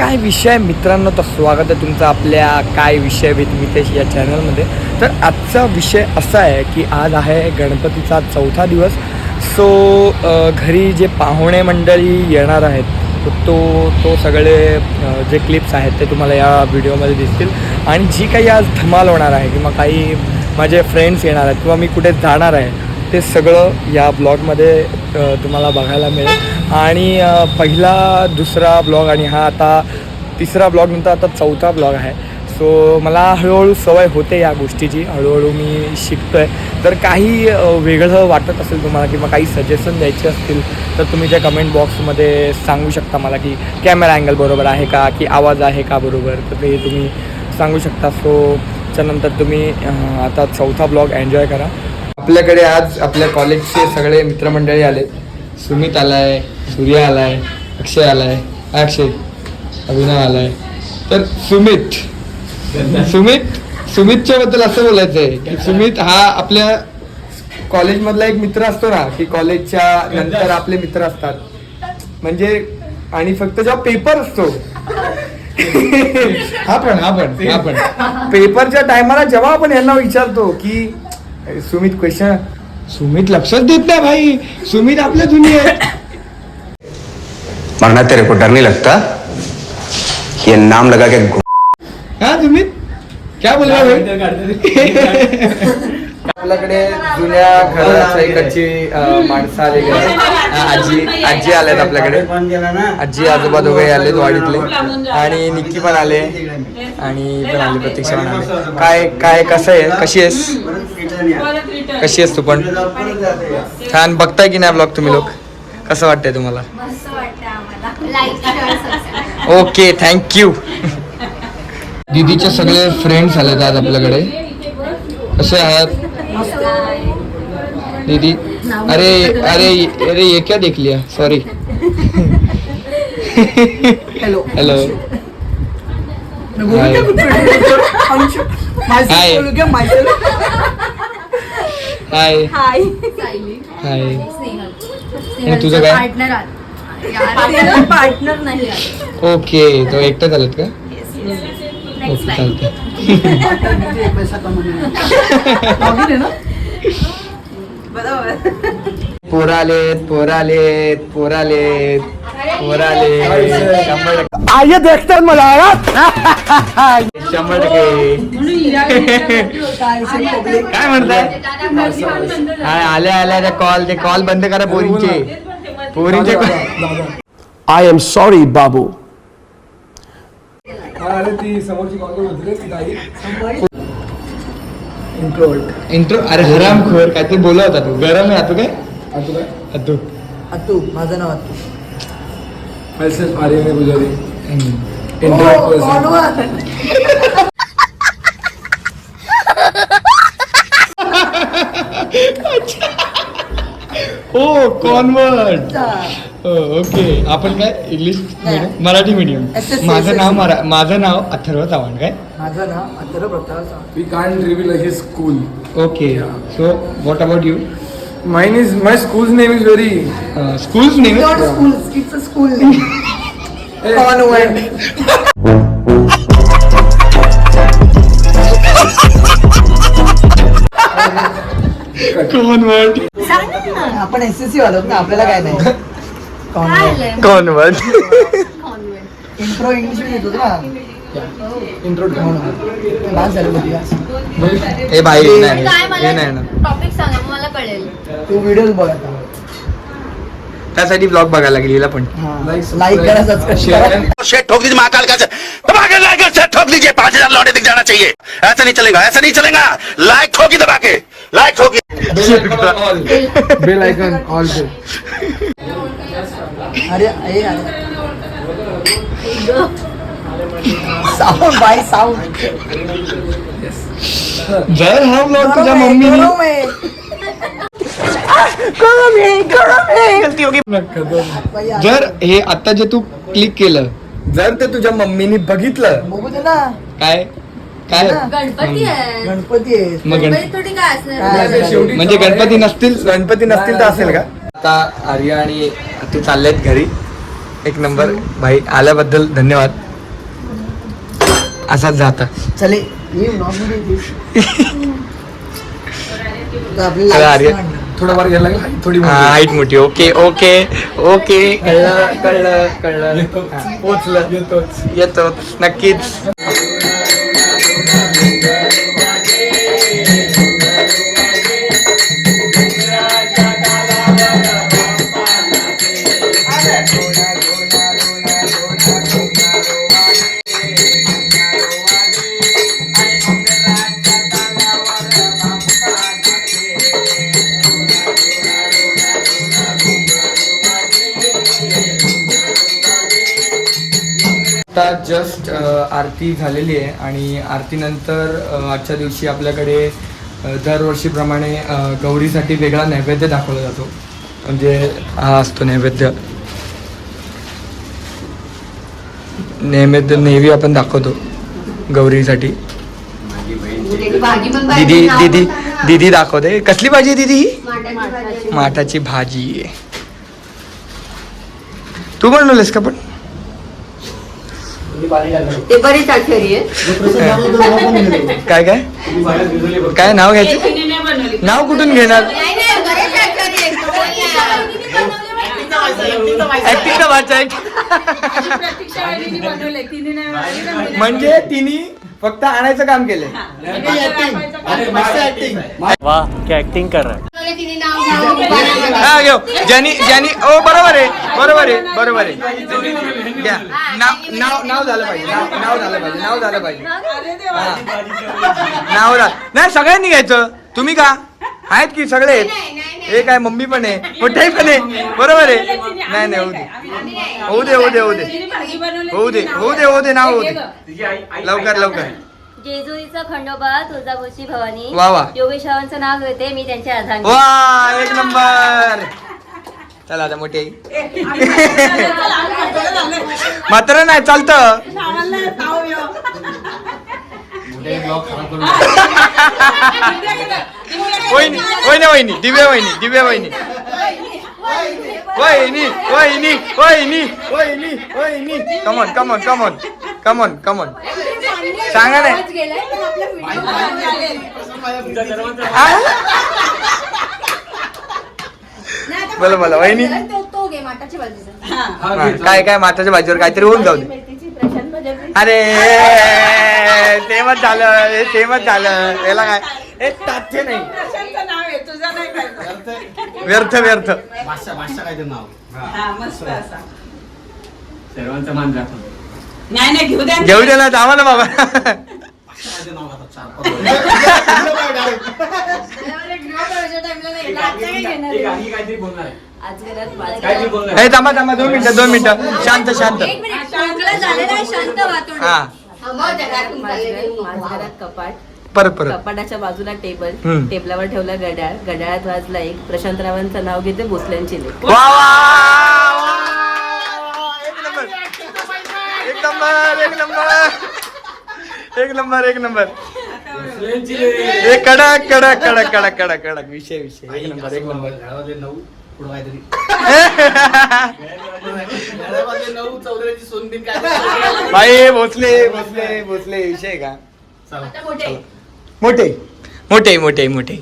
काय विषय? मित्रांनो तर स्वागत आहे तुमचं आपल्या काय विषय विथ मितेश या चॅनलमध्ये तर आजचा विषय असा आहे की आज आहे गणपतीचा चौथा दिवस. सो घरी जे पाहुणे मंडळी येणार आहेत तो तो सगळे जे क्लिप्स आहेत ते तुम्हाला या व्हिडिओमध्ये दिसतील. आणि जी काही आज धमाल होणार आहे किंवा काही माझे फ्रेंड्स येणार आहेत किंवा मी कुठे जाणार आहे ते सगळं या ब्लॉगमध्ये तुम्हाला बघायला मिळेल. आणि पहिला दुसरा ब्लॉग आणि हा आता तिसरा ब्लॉग नंतर आता चौथा ब्लॉग आहे. सो मला हळूहळू सवय होते या गोष्टीची. हळूहळू मी शिकतो आहे तर काही वेगळं वाटत असेल तुम्हाला किंवा काही सजेशन द्यायचे असतील तर तुम्ही त्या कमेंट बॉक्समध्ये सांगू शकता मला की कॅमेरा अँगल बरोबर आहे का की आवाज आहे का बरोबर तर ते तुम्ही सांगू शकता. सो त्याच्यानंतर तुम्ही आता चौथा ब्लॉग एन्जॉय करा. आपल्याकडे आज आपल्या कॉलेजचे सगळे मित्रमंडळी आले. सुमित आलाय सूर्य आलाय अक्षय आलाय अक्षय अभिनव आलाय. तर सुमित सुमित सुमितच्या बद्दल असं बोलायचं आहे की सुमित हा आपल्या कॉलेजमधला एक मित्र असतो ना की कॉलेजच्या नंतर आपले मित्र असतात. म्हणजे आणि फक्त जेव्हा पेपर असतो. हा पण हा पण हा पण. पेपरच्या टायमाला जेव्हा आपण यांना विचारतो की सुमित क्वेश्चन सुमित लक्षच देत नाही भाई. सुमित आपल्या दुनियेत मरना तेरे को डर नहीं लगता. ये नाम लगा के घूम हा सुमित? क्या बोल रहा भाई? आपल्याकडे जुन्या घराच्या इकडची अं, माणसं आलेली आहेत. आजी आजी आल्यात आपल्याकडे. आजी आजोबा दोघे आलेत वाडीतले. आणि निक्की पण आले. आणि पण आले प्रतीक्षा पण आले. काय काय कसं आहे? कशी आहेस? कशी आहेस तू पण? छान. बघताय की नाही ब्लॉग तुम्ही लोक? कसं वाटतंय तुम्हाला? ओके थँक्यू दीदीचे सगळे फ्रेंड्स आलेत आज आपल्याकडे. कसे आहात? दीदी? अरे अरे अरे ये क्या देख लिया? Sorry. Hello myself. Hi hi hi तुझं काय? पार्टनर नाही. ओके तो एकटाच आलेत का? Okay line. चालतंय पैसा कमवणे Login आहे ना पोरं आलेत पोरं आलेत पोरं आलेत पोरं आलेत शंभर टक्के आय देखतात मला शंभर टक्के काय म्हणताय? काय आल्या आल्या त्या कॉल ते कॉल बंद करा पोरींचे. पोरींचे I am sorry, Babu. Intro अरे हराम खोर काय ते बोला होता तू. गरम आहे. तू काय? तू अतू. माझं नाव Atu. myself Aryan Pujari. Oh, Convert. Oh convert okay आपण काय इंग्लिश medium? मराठी मीडियम. माझं नाव मरा माझं नाव अथर्व चव्हाण काय माझं नाव Atharva Pratap his school. Okay so what about you name is very. School's name It's not a school, it's a school name. Convent. Convert सांग ना. आपण एस एस सी वालोत ना आपल्याला काय नाही कॉन्व्हेंट. इंट्रो इंग्लिश येतो ना इंट्रो म्हणून बाद झालं बघ दिवस. ए भाई ते- नाही काय हे मला नाही ना टॉपिक सांगा मग मला कळेल. तू व्हिडिओ बघ आता. त्यासाठी ब्लॉग बघायला लागेल हिला पण. लाईक करा सबस्क्राईब करा. शेट ठोक दीजिए महाकाल का दबा के लाइक ठोक दीजिए। पांच हजार लौटे दिख जाना चाहिए। ऐसा नहीं चलेगा ऐसा नहीं चलेगा। लाइक ठोकी दबा के लाइक ठोकी icon all day. अरे अरे अरे. Sound by sound. जर हा तुझ्या जर हे आता जे तू क्लिक केलं जर ते तुझ्या मम्मीने बघितलं बघू दे ना. काय? काय? गणपती आहे. गणपती आहे. मग गण- गणपती थोडी काय काय असणार? असणार? म्हणजे गणपती नसतील गणपती नसतील तर असेल का? आता आर्या आणि तू चाललेत घरी. एक नंबर भाई आल्याबद्दल धन्यवाद. असाच जाता चले ये तर आपल्याला lights काढणं. थोडंफार घ्यायला लागेल height थोडी मोठी. हाईट मोठी. Okay okay okay. कळलं कळलं कळलं. हा, पोचलं येतोच. येतो नक्कीच. जस्ट आरती झालेली आहे आणि आरतीनंतर अ, आजच्या दिवशी आपल्याकडे अ, दरवर्षीप्रमाणे गौरीसाठी वेगळा नैवेद्य दाखवला जातो. म्हणजे हा असतो नैवेद्य. नैवेद्य नेहमी आपण दाखवतो गौरीसाठी. दिदी दिदी दिदी दाखवते. कसली भाजी आहे दिदी ही? माटाची माठाची भाजी आहे. तू बनवलंस का पण? ते बरीच आहे घेतो. काय काय? काय नाव घ्यायचं? नाव कुठून घेणार? म्हणजे तिने फक्त आणायचं काम केलंय. वाह क्या एक्टिंग कर रहा है. हा घेऊ. ज्यानी ज्यानी ओ बरोबर आहे बरोबर आहे बरोबर आहे. घ्या. नाव नाव नाव झालं पाहिजे नाव नाव झालं पाहिजे नाव झालं पाहिजे. हा. नाव झालं नाही सगळ्यांनी घ्यायचं. तुम्ही का? आहेत की सगळे? आहेत हे काय मम्मी पण आहे? मोठे पण आहे? बरोबर आहे? नाही. नाही होऊ दे. होऊ दे होऊ दे होऊ दे. होऊ दे होऊ दे होऊ दे नाव होऊ दे. लवकर लवकर. जेजुरीचा खंडोबा तुळजाभवानी भवानी. वा वा. योगेश्वरांचं नाव घेते मी त्यांच्या अर्धांगी वा एक नंबर. चला आता मोठे मात्र नाही चालतं. वहिनी वहिनी वहिनी दिव्या वहिनी दिव्या वहिनी. वहिनी वहिनी वहिनी वहिनी वहिनी. Come on come on come on come on come on सांगा नाही? बोला बोला वहिनी. तो घे माटाची भाजीचा हा, काय काय माताच्या भाजीवर काहीतरी होऊन जाऊ दे. अरे सेमच झालं सेमच झालं. याला काय? हे ताथ्य नाही. व्यर्थ व्यर्थ नाही नाही घेऊ द्या घेऊ दे ना जावा ना बाबा. आज घरात माझ्या हे थांबा थांबा दोन मिनिटं दोन मिनिटं. शांत शांत. झालेला आहे शांत वाटून हा. माझ्या घरात कपाट. परत परत. कपाटाच्या बाजूला टेबल. हम्म. टेबलावर ठेवला घड्याळ घड्याळात वाजला एक. प्रशांत रावांचं नाव घेते भोसल्यांची वा वा वा. एक नंबर एक नंबर. एक नंबर एक नंबर. एक नंबर एक कडक कडक कडक कडक कडक कडक. विषय विषय. एक नंबर एक नंबर. भाई भोसले भोसले भोसले. विषय का? मोठे. मोठे. मोठे मोठे मोठे.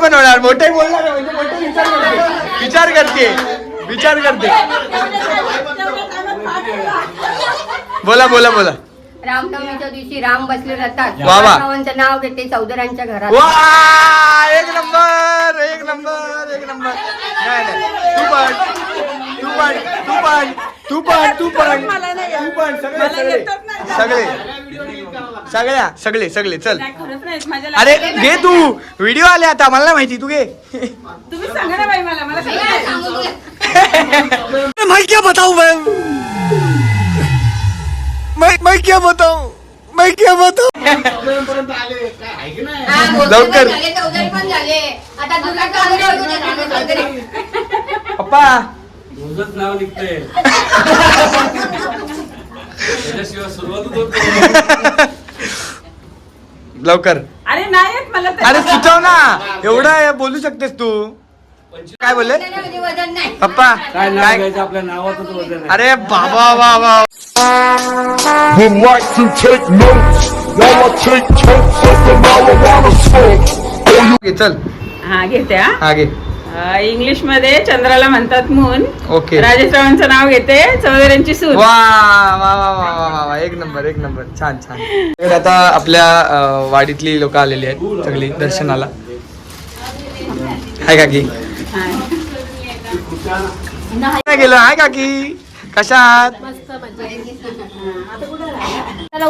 पण होणार मोठे बोलणार म्हणजे मोठे विचार करते. विचार करते. विचार करते. बोला बोला बोला. रामनवमीच्या दिवशी राम बसले जातात वा वा. रामाचं नाव घेते चौधरांच्या घरात. वा एक नंबर एक नंबर एक नंबर. नाही नाही. तू पण तू पण तू पण तू पण तू पण तू पण सगळे सगळे. सगळे. सगळ्या सगळे सगळे. चल. खरंच नाही माझ्या अरे घे तू. व्हिडिओ आले आता. मला नाही माहिती. तू घे. तुम्ही सांगा ना बाई मला. मला सांगा. ना. मैं क्या बताऊं मैं मैं मैं क्या बताऊं? मैं क्या बताऊं? लवकर. पप्पा तुझंच नाव निघतंय. त्याच्याशिवाय सुरुवातच होत नाही. लवकर. अरे नाही येत मला. अरे सुचव ना. एवढं बोलू शकतेस तू. काय बोलले? वजन नाही पप्पा? काय नाव काय? घ्यायचं? आपल्या वजन आहे. अरे बाबा बाबा like to take notes while I take totes of the marijuana smoke. Okay चल. हा घेते हा. घे. इंग्लिशमध्ये चंद्राला म्हणतात मून. ओके. राजेश रावांचं नाव घेते चौधऱ्यांची सून. वा वा वा वा वा वा वा. एक नंबर एक नंबर. छान छान. तर आता आपल्या अं, वाडीतली लोक आलेली आहेत सगळी दर्शनाला. हाय काकी. काय गेलं हाय काकी कशा आहात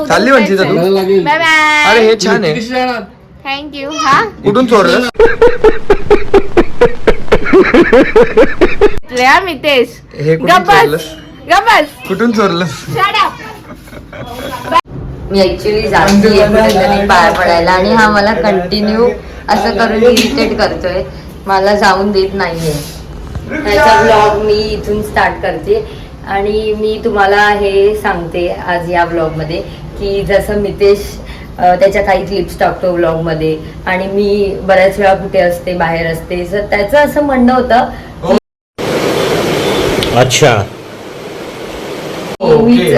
चालली म्हणजे तू? बाय बाय अरे हे छान आहे. थँक्यू हा? कुठून चोरलं या मितेश. हे कुठून चोरलं कुठून चोरलं मी ऍक्च्युली जाती कुठेतरी पाया पडायला. आणि हा मला कंटिन्यू असं करून इरिटेट करतोय. मला जाऊन देत नाहीये. त्याचा ब्लॉग मी इथून स्टार्ट करते. आणि मी तुम्हाला हे सांगते आज या ब्लॉगमध्ये की जसं मितेश त्याच्या काही क्लिप्स टाकतो ब्लॉगमध्ये आणि मी बऱ्याच वेळा कुठे असते बाहेर असते. तर त्याचं असं म्हणणं होतं अच्छा. मीच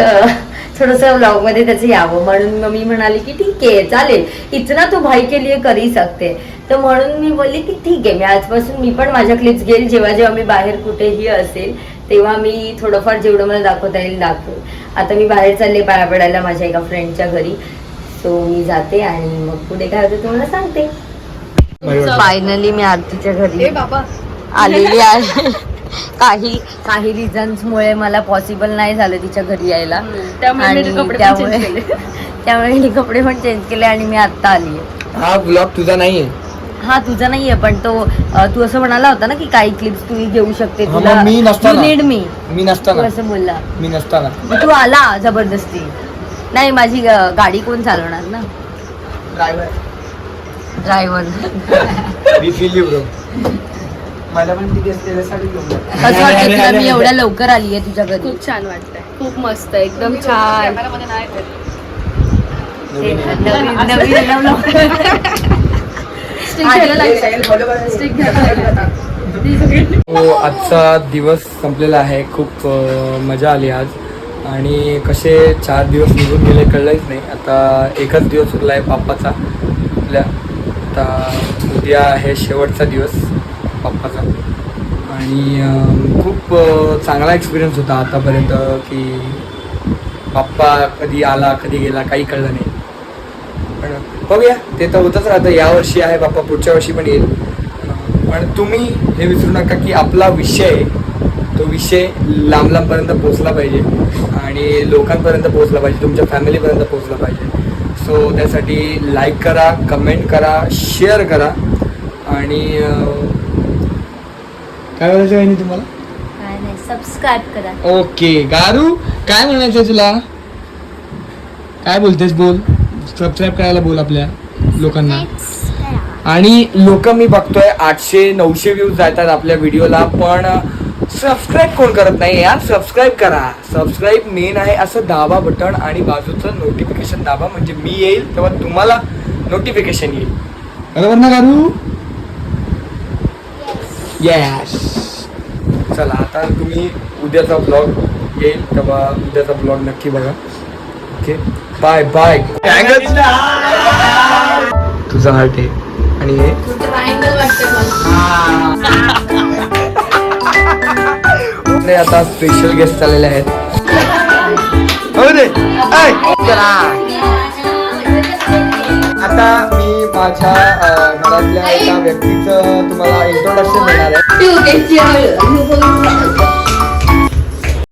थोडस ब्लॉगमध्ये त्याचं यावं. म्हणून मग मी म्हणाली की ठीक आहे चालेल. इतना तू भाई के लिए करी सकते. तर म्हणून मी बोलली की ठीक आहे मी आजपासून मी पण माझ्या क्लिप्स घेईल. जेव्हा जेव्हा मी बाहेर कुठेही असेल तेव्हा मी थोडंफार जेवढं मला दाखवता येईल दाखव आता मी बाहेर चालले पाया पडायला माझ्या एका फ्रेंडच्या घरी. सो मी जाते आणि मग पुढे काय होतं तुम्हाला सांगते. फायनली मी आरतीच्या घरी आलेली आहे. काही काही रिझन्स मुळे मला पॉसिबल नाही झालं तिच्या घरी यायला. आणि त्यामुळे त्यामुळे मी कपडे पण चेंज केले आणि मी आता आली हा ब्लॉग तुझा नाहीये? हा तुझा नाहीये पण तो तू असं म्हणाला होता ना की काही क्लिप्स तू घेऊ शकते मग मी नसताना. नीड मी मी तू नसताना असं बोलला. मी नसताना. तू आला जबरदस्ती. नाही माझी गाडी कोण चालवणार ना? ड्रायव्हर मी फील यू ब्रो मला पण साडी घेऊन तुला मी एवढ्या लवकर आली आहे तुझ्या घरी. खूप छान वाटतंय. खूप मस्त एकदम छान. ते नवीन नवीन नवीन हो आजचा दिवस संपलेला आहे. खूप अ, मजा आली आज. आणि कसे चार दिवस निघून गेले कळलंच नाही. आता एकच दिवस उरला आहे बाप्पाचा आपल्या आता उद्या आहे शेवटचा दिवस. पप्पाचा. आणि खूप चांगला एक्सपिरियन्स होता आतापर्यंत की पप्पा कधी आला कधी गेला काही कळलं नाही. पण बघूया ते तर होतच राहतं. यावर्षी आहे बाप्पा पुढच्या वर्षी पण येईल. पण तुम्ही हे विसरू नका की आपला विषय तो विषय लांब लांबपर्यंत पोहोचला पाहिजे. आणि लोकांपर्यंत पोचला पाहिजे. तुमच्या फॅमिलीपर्यंत पोचला पाहिजे. सो त्यासाठी लाईक करा कमेंट करा शेअर करा. आणि काय बोलायचं आहे तुम्हाला? काय नाही सबस्क्राईब करा. ओके गारू काय म्हणायचं आहे तुला? काय बोलतेस बोल? सबस्क्राईब करायला बोल आपल्या लोकांना. आणि लोक मी बघतोय आठशे नऊशे व्ह्यूज जातात आपल्या व्हिडिओला पण सबस्क्राईब कोण करत नाही यार? सबस्क्राईब करा. सबस्क्राईब मेन आहे असं दाबा बटन आणि बाजूचं नोटिफिकेशन दाबा. म्हणजे मी येईल तेव्हा तुम्हाला नोटिफिकेशन येईल. बरोबर ना गारू? येस चला आता तुम्ही उद्याचा ब्लॉग येईल तेव्हा उद्याचा ब्लॉग नक्की बघा. ओके बाय बाय तुझा हार्ट आहे. आणि हे? आपले आता स्पेशल गेस्ट आलेले आहेत. हो रे ऐ, चला. आता मी माझ्या घरातल्या एका व्यक्तीचं तुम्हाला इंट्रोडक्शन देणार आहे.